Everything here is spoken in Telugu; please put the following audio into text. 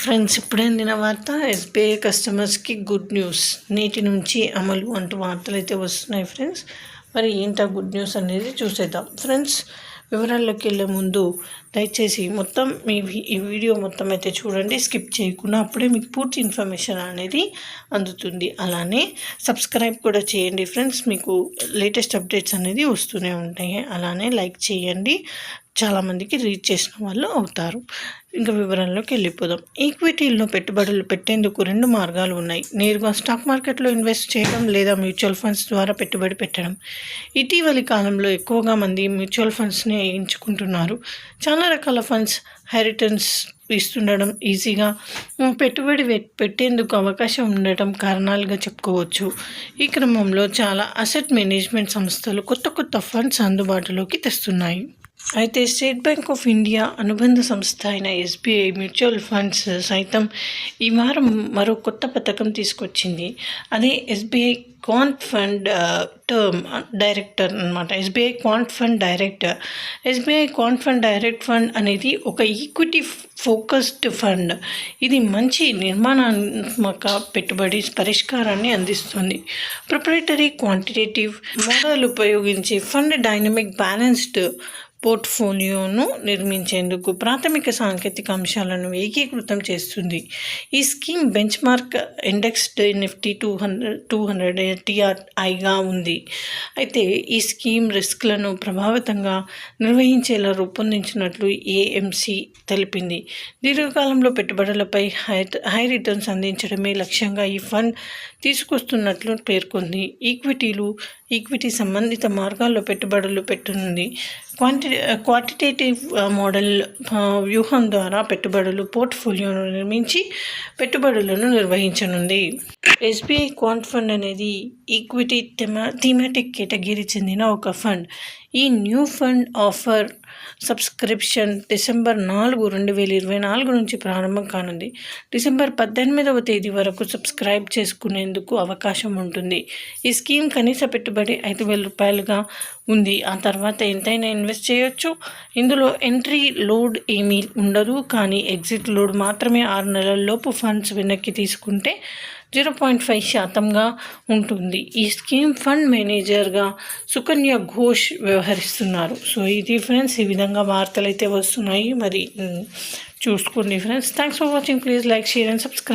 ఫ్రెండ్స్ ఇప్పుడే అందిన వార్త ఎస్బీఐ కస్టమర్స్కి గుడ్ న్యూస్. నేటి నుంచి అమలు అంటూ వార్తలు అయితే వస్తున్నాయి ఫ్రెండ్స్. మరి ఏంటా గుడ్ న్యూస్ అనేది చూసేద్దాం. ఫ్రెండ్స్ వివరాల్లోకి వెళ్ళే ముందు దయచేసి మొత్తం మీ ఈ వీడియో మొత్తం అయితే చూడండి. స్కిప్ చేయకుండా అప్పుడే మీకు పూర్తి ఇన్ఫర్మేషన్ అనేది అందుతుంది. అలానే సబ్స్క్రైబ్ కూడా చేయండి ఫ్రెండ్స్. మీకు లేటెస్ట్ అప్డేట్స్ అనేది వస్తూనే ఉంటాయి. అలానే లైక్ చేయండి. చాలామందికి రీచ్ చేసిన వాళ్ళు అవుతారు. ఇంకా వివరంలోకి వెళ్ళిపోదాం. ఈక్విటీల్లో పెట్టుబడులు పెట్టేందుకు రెండు మార్గాలు ఉన్నాయి. నేరుగా స్టాక్ మార్కెట్లో ఇన్వెస్ట్ చేయడం లేదా మ్యూచువల్ ఫండ్స్ ద్వారా పెట్టుబడి పెట్టడం. ఇటీవలి కాలంలో ఎక్కువగా మంది మ్యూచువల్ ఫండ్స్ని ఎంచుకుంటున్నారు. చాలా రకాల ఫండ్స్ హై రిటర్న్స్ ఇస్తుండడం ఈజీగా పెట్టుబడి పెట్టేందుకు అవకాశం ఉండటం కారణాలుగా చెప్పుకోవచ్చు. ఈ క్రమంలో చాలా అసెట్ మేనేజ్మెంట్ సంస్థలు కొత్త కొత్త ఫండ్స్ అందుబాటులోకి తెస్తున్నాయి. అయితే స్టేట్ బ్యాంక్ ఆఫ్ ఇండియా అనుబంధ సంస్థ అయిన ఎస్బీఐ మ్యూచువల్ ఫండ్స్ సైతం ఈ వారం మరో కొత్త పథకం తీసుకొచ్చింది. అదే SBI quant fund term director అనమాట SBI quant fund director. SBI quant fund direct fund అనేది ఒక ఈక్విటీ ఫోకస్డ్ ఫండ్. ఇది మంచి నిర్మాణాత్మక పెట్టుబడి పరిష్కారాన్ని అందిస్తుంది. ప్రొపరేటరీ క్వాంటిటేటివ్ మోడల్ ఉపయోగించి ఫండ్ డైనమిక్ బ్యాలెన్స్డ్ పోర్ట్ఫోలియోను నిర్మించేందుకు ప్రాథమిక సాంకేతిక అంశాలను ఏకీకృతం చేస్తుంది. ఈ scheme benchmark index Nifty two hundred two hundred టీఆర్ఐగా ఉంది. అయితే ఈ స్కీమ్ రిస్క్లను ప్రభావితంగా నిర్వహించేలా రూపొందించినట్లు ఏఎంసి తెలిపింది. దీర్ఘకాలంలో పెట్టుబడులపై హై హై రిటర్న్స్ అందించడమే లక్ష్యంగా ఈ ఫండ్ తీసుకొస్తున్నట్లు పేర్కొంది. ఈక్విటీలు ఈక్విటీ సంబంధిత మార్గాల్లో పెట్టుబడులు పెట్టనుంది. క్వాంటి క్వాంటిటేటివ్ మోడల్ uh, uh, వ్యూహం ద్వారా పెట్టుబడులు పోర్ట్ఫోలియోను నిర్మించి పెట్టుబడులను నిర్వహించనుంది. ఎస్బీఐ క్వాంట్ ఫండ్ అనేది ఈక్విటీ థీమాటిక్ కేటగిరీ చెందిన ఒక ఫండ్. ఈ new fund offer subscription December నాలుగు రెండు వేల ఇరవై నాలుగు నుంచి ప్రారంభం కానుంది. డిసెంబర్ పద్దెనిమిదవ తేదీ వరకు సబ్స్క్రైబ్ చేసుకునేందుకు అవకాశం ఉంటుంది. ఈ స్కీమ్ కనీస పెట్టుబడి ఐదు వేల రూపాయలుగా ఉంది. ఆ తర్వాత ఎంతైనా ఇన్వెస్ట్ చేయొచ్చు. ఇందులో ఎంట్రీ లోడ్ ఏమీ ఉండదు. కానీ ఎగ్జిట్ లోడ్ మాత్రమే ఆరు నెలల్లోపు ఫండ్స్ వెనక్కి తీసుకుంటే జీరో పాయింట్ ఫైవ్ శాతంగా ఉంటుంది. ఈ స్కీమ్ ఫండ్ మేనేజర్గా సుకన్య ఘోష్ వ్యవహరిస్తున్నారు. సో ఇది ఫ్రెండ్స్ ఈ విధంగా వార్తలు అయితే వస్తున్నాయి. మరి చూసుకోండి friends thanks for watching please like share and subscribe